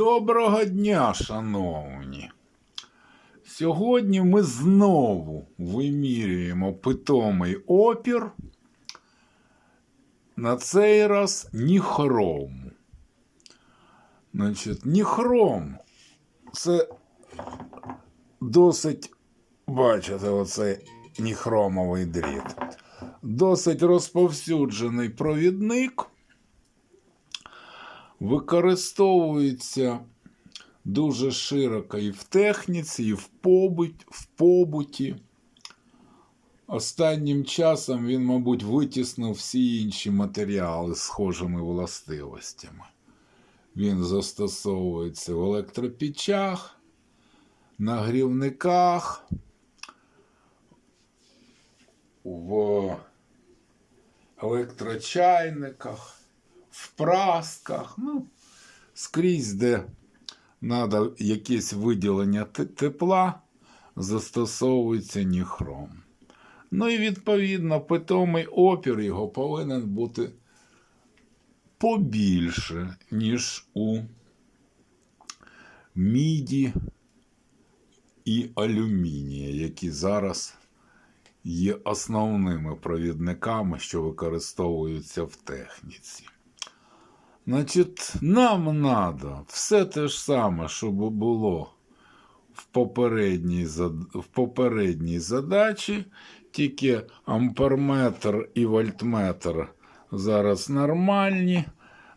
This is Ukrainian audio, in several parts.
Доброго дня, шановні. Сьогодні ми знову вимірюємо питомий опір. На цей раз ніхром. Значить, ніхром це досить, бачите, оцей ніхромовий дріт. Досить розповсюджений провідник використовується дуже широко і в техніці, і в, побут, в побуті. Останнім часом він, мабуть, витіснив всі інші матеріали з схожими властивостями. Він застосовується в електропічах, нагрівниках, в електрочайниках в прасках, ну, скрізь, де треба якесь виділення тепла, застосовується ніхром. Ну і відповідно, питомий опір його повинен бути побільше, ніж у міді і алюмінія, які зараз є основними провідниками, що використовуються в техніці. Значить, нам треба все те ж саме, щоб було в попередній, в попередній задачі, тільки амперметр і вольтметр зараз нормальні.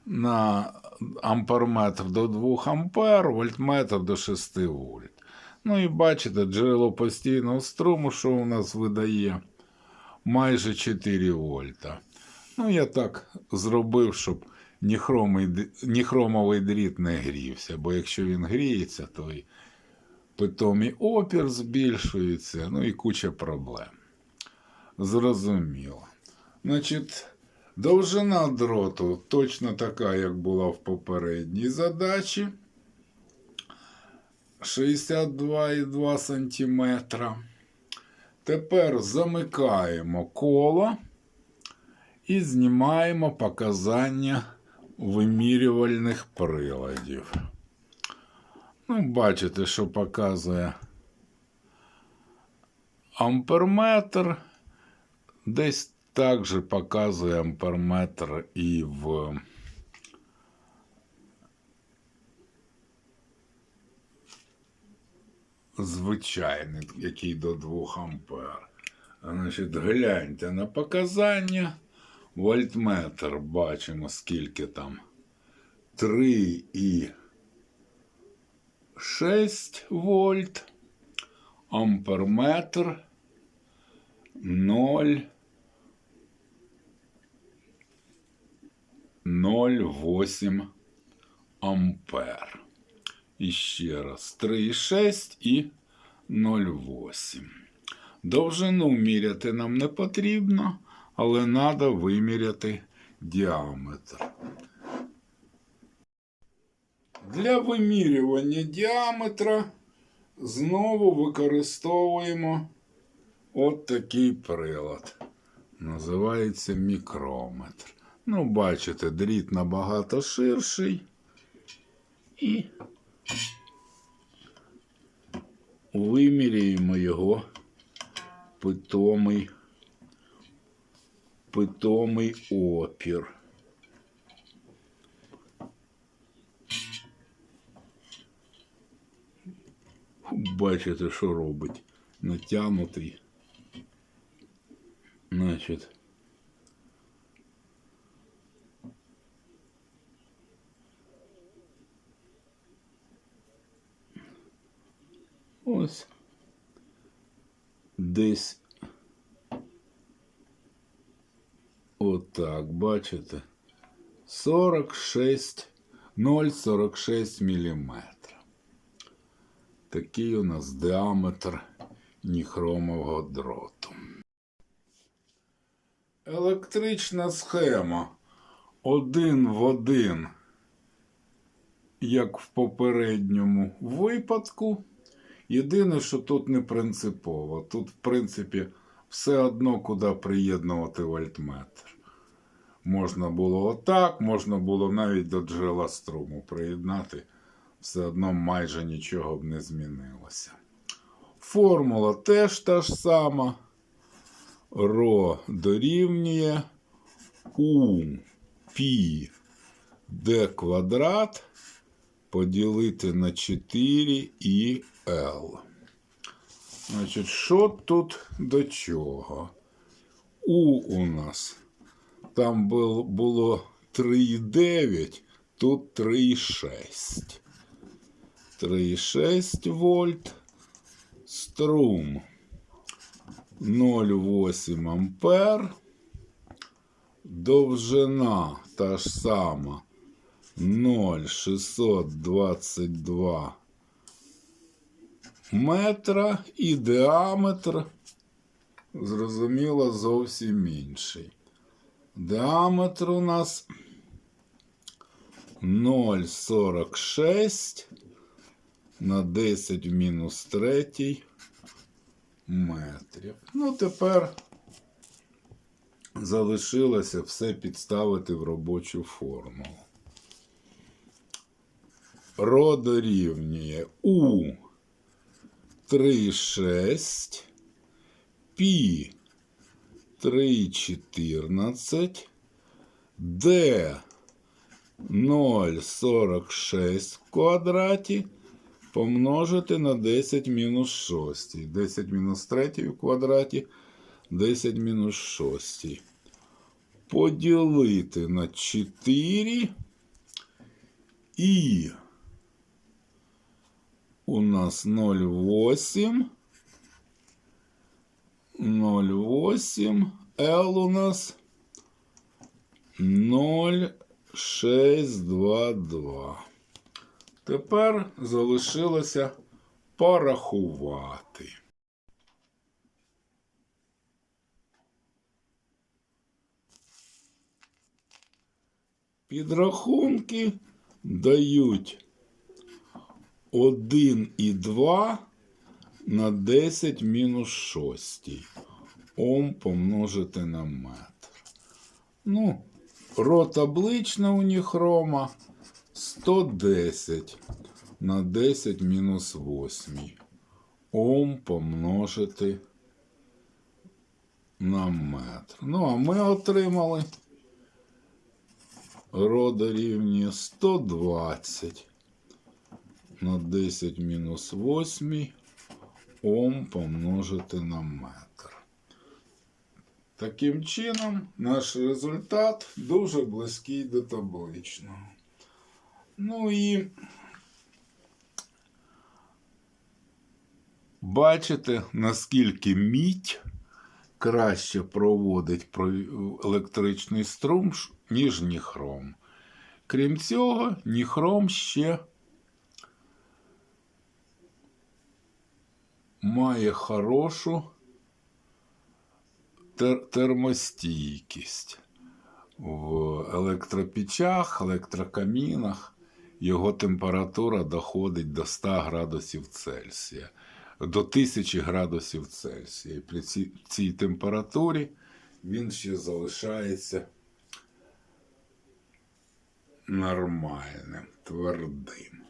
На амперметр до 2 ампер, вольтметр до 6 вольт. Ну і бачите, джерело постійного струму, що у нас видає майже 4 вольта. Ну, я так зробив, щоб ніхромовий дріт не грівся, бо якщо він гріється, то і питомий опір збільшується, ну і куча проблем. Зрозуміло. Значить, довжина дроту точно така, як була в попередній задачі. 62,2 см. Тепер замикаємо коло і знімаємо показання вимірювальних приладів. Ну, бачите, що показує амперметр. Десь також показує амперметр і в звичайний, який до 2 ампер. Значить, гляньте на показання. Вольтметр бачимо, скільки там. 3 і 6 вольт. Амперметр 0. 0,8 ампер. І ще раз 3,6 і 0,8. Довжину міряти нам не потрібно, але треба виміряти діаметр. Для вимірювання діаметра знову використовуємо от такий прилад. Називається мікрометр. Ну, бачите, дріт набагато ширший. І виміряємо його питомий, питомий опір. Бачите, що робить. Натягнутий. Значить. Ось. Десь. Отак, бачите? 46, 0,46 міліметра. Такий у нас діаметр ніхромового дроту. Електрична схема один в один, як в попередньому випадку. Єдине, що тут не принципово. Тут, в принципі, все одно куди приєднувати вольтметр. Можна було отак, можна було навіть до джерела струму приєднати все одно майже нічого б не змінилося. Формула теж та ж сама. Ро дорівнює у пі d квадрат поділити на 4 і L. Значить, що тут до чого? У у нас там бул- було 3,9, тут 3,6. 3,6 вольт. Струм 0,8 ампер. Довжина та ж сама 0,622 метра і діаметр, зрозуміло, зовсім інший. Діаметр у нас 0,46 на 10 в мінус 3 метрів. Ну, тепер залишилося все підставити в робочу формулу. Ро дорівнює У 3,6, Пі 3,14, Д 0,46 в квадраті помножити на 10 мінус 6. 10 мінус 3 в квадраті 10 мінус 6. Поділити на 4 і у нас 0,8. 0,8. L у нас 0,622. Тепер залишилося порахувати. Підрахунки дають 1,2 на 10 мінус 6. Ом помножити на метр. Ну, ро таблична уніхрома 110 на 10 мінус 8. Ом помножити на метр. Ну, а ми отримали ро дорівнює 120 на 10 мінус 8 Ом помножити на метр. Таким чином, наш результат дуже близький до табличного. Ну і бачите, наскільки мідь краще проводить електричний струм, ніж ніхром. Крім цього, ніхром ще має хорошу тер- термостійкість. В електропічах, електрокамінах його температура доходить до 100 градусів Цельсія, до 1000 градусів Цельсія. І при цій, температурі він ще залишається нормальним, твердим.